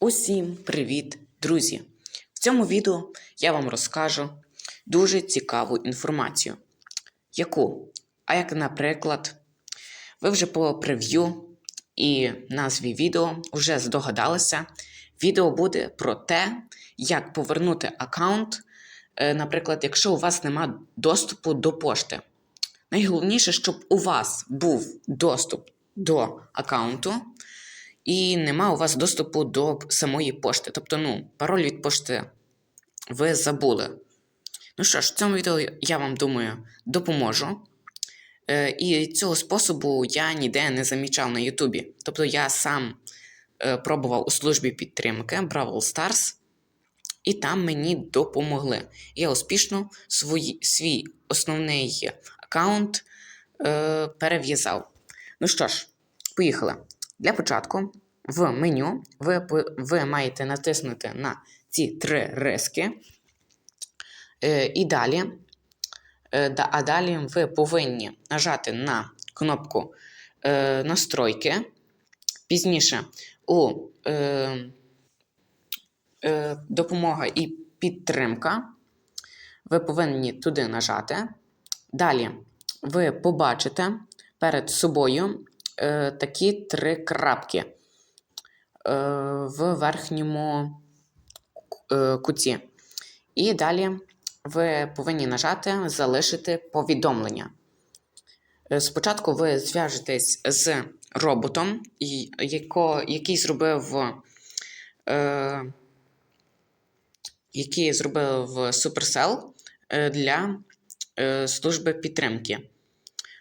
Усім привіт, друзі! В цьому відео я вам розкажу дуже цікаву інформацію. Яку? А як, наприклад, ви вже по прев'ю і назві відео вже здогадалися. Відео буде про те, як повернути аккаунт, е, наприклад, якщо у вас нема доступу до пошти. Найголовніше, щоб у вас був доступ до аккаунту, і нема у вас доступу до самої пошти. Тобто, ну, пароль від пошти ви забули. Ну що ж, в цьому відео я вам думаю допоможу. Е, і цього способу я ніде не замічав на Ютубі. Тобто я сам е, пробував у службі підтримки Бравл Stars, і там мені допомогли. Я успішно свої, свій основний аккаунт е, перев'язав. Ну що ж, поїхали. Для початку в меню ви, ви маєте натиснути на ці три риски. Е, і далі, е, а далі ви повинні нажати на кнопку е, настройки. Пізніше у допомога і підтримка. Ви повинні туди нажати. Далі ви побачите перед собою такі три крапки в верхньому е, куті. І далі ви повинні нажати Залишити повідомлення. Е, Спочатку ви зв'яжетесь з роботом, який зробив. Е, який зробив Supercell е, для е, служби підтримки.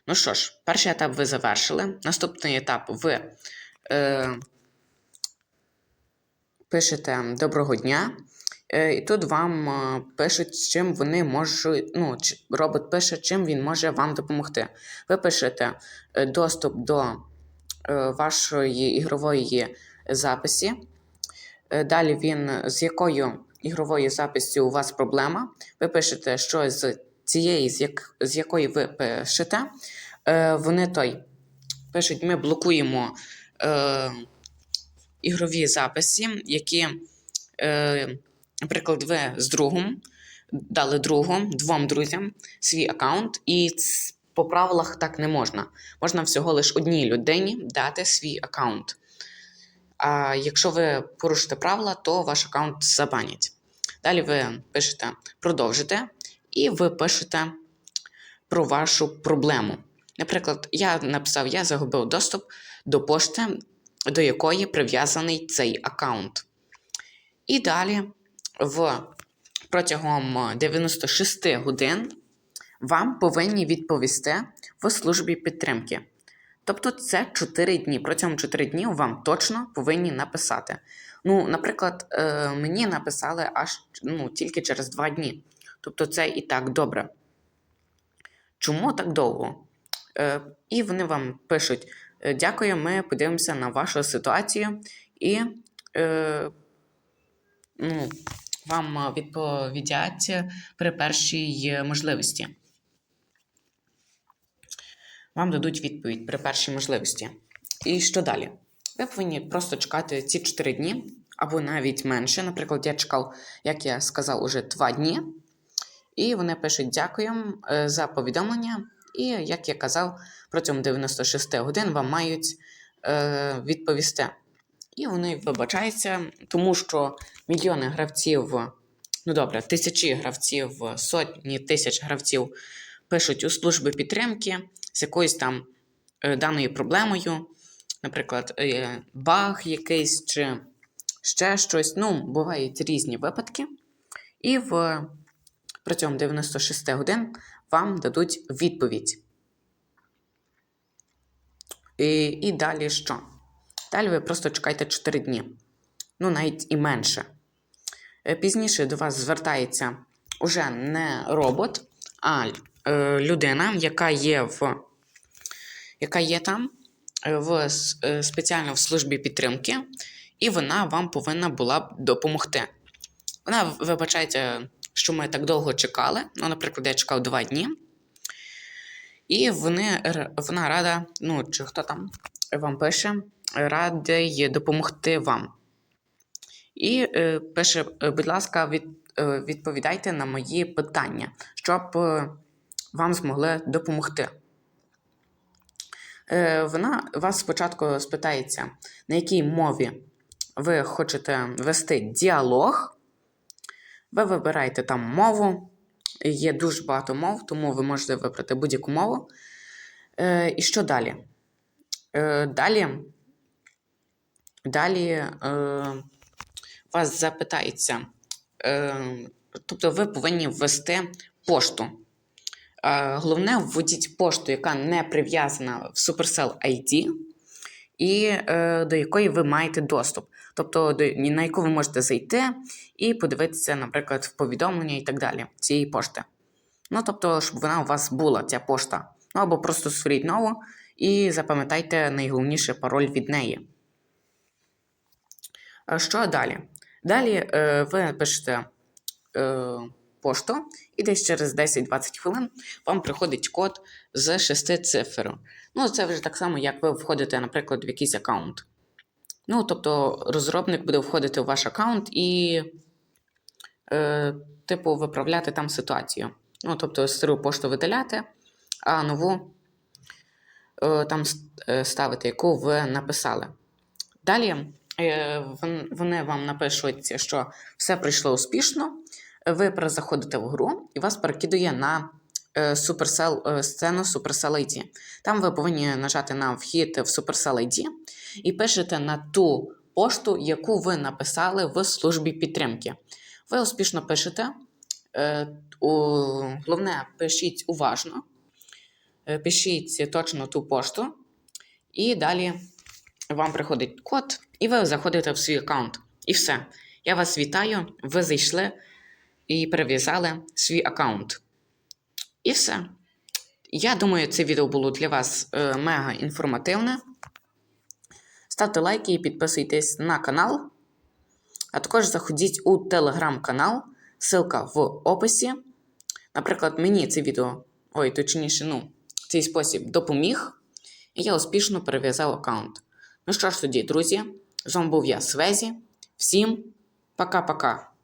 Ну що ж, перший етап ви завершили. Наступний етап ви е, пишете доброго дня. Е, і тут вам е, пишуть, чим вони можуть. Ну, робот пише, чим він може вам допомогти. Ви пишете е, доступ до вашої ігрової записі. Далі він з якою ігровою записю у вас проблема. Ви пишете, що з цієї, з, як, з якої ви пишете. Вони той пишуть, ми блокуємо ігрові записи, які, е, наприклад, ви з другом дали другу, двом друзям свій аккаунт, і по правилах так не можна. Можна всього лише одній людині дати свій аккаунт. А якщо ви порушите правила, то ваш аккаунт забанять. Далі ви пишете продовжити, і ви пишете про вашу проблему. Наприклад, я написав: я загубив доступ до пошти, до якої прив'язаний цей аккаунт. І далі в протягом 96 годин вам повинні відповісти в службі підтримки. Тобто це 4 дні. Протягом 4 днів вам точно повинні написати. Ну, наприклад, е, мені написали аж ну, тільки через 2 дні. Тобто це і так добре. Чому так довго? Е, і вони вам пишуть: «Е, дякую, ми подивимося на вашу ситуацію і е, ну, вам відповідять при першій можливості. Вам дадуть відповідь при першій можливості. І що далі? Ви повинні просто чекати ці 4 дні, або навіть менше. Наприклад, я чекав, як я сказав, уже 2 дні. І вони пишуть дякуємо е, за повідомлення. І, як я казав, протягом 96 годин вам мають е, відповісти. І вони вибачаються, тому що мільйони гравців, ну добре, тисячі гравців, сотні тисяч гравців пишуть у служби підтримки з якоюсь там е, даною проблемою, наприклад, е, баг якийсь чи ще щось. Ну, бувають різні випадки. І в протягом 96 годин вам дадуть відповідь. І, і далі що? Далі ви просто чекаєте 4 дні. Ну, навіть і менше. Е, Пізніше до вас звертається уже не робот, а е, людина, яка є в яка є там е, в е, спеціально в службі підтримки, і вона вам повинна була б допомогти. Вона вибачається, що ми так довго чекали. Ну, наприклад, я чекав два дні. І вони, вона рада, ну, чи хто там вам пише, радий допомогти вам. І е, пише, е, будь ласка, від, е, відповідайте на мої питання, щоб е, вам змогли допомогти. Е, вона вас спочатку спитається, на якій мові ви хочете вести діалог. Ви вибираєте там мову. Є дуже багато мов, тому ви можете вибрати будь-яку мову. Е, і що далі? Е, далі далі е, вас запитається, е, тобто ви повинні ввести пошту. Е, Головне, введіть пошту, яка не прив'язана в Supercell ID, і е, до якої ви маєте доступ. Тобто, на яку ви можете зайти і подивитися, наприклад, в повідомлення і так далі цієї пошти. Ну, тобто, щоб вона у вас була, ця пошта. Ну, або просто створіть нову і запам'ятайте найголовніший пароль від неї. Е, Що далі? Далі е, ви пишете е, пошту, і десь через 10-20 хвилин вам приходить код з 6 цифр. Ну, це вже так само, як ви входите, наприклад, в якийсь аккаунт. Ну, тобто, розробник буде входити в ваш аккаунт і, е, типу, виправляти там ситуацію. Ну, тобто, стару пошту видаляти, а нову е, там е, ставити, яку ви написали. Далі е, вони вам напишуть, що все пройшло успішно. Ви перезаходите в гру і вас перекидує на Supercell, е, сцену Supercell ID. Там ви повинні нажати на вхід в Supercell ID і пишете на ту пошту, яку ви написали в службі підтримки. Ви успішно пишете. Е, головне, пишіть уважно, е, пишіть точно ту пошту, і далі вам приходить код, і ви заходите в свій аккаунт. І все. Я вас вітаю, ви зайшли і перев'язали свій аккаунт. І все. Я думаю, це відео було для вас е, мега інформативне. Ставте лайки і підписуйтесь на канал. А також заходіть у телеграм-канал, ссылка в описі. Наприклад, мені це відео, ой, точніше, ну, цей спосіб допоміг, і я успішно перев'язав аккаунт. Ну що ж тоді, друзі, з вами був я Свезі. Всім пока-пока.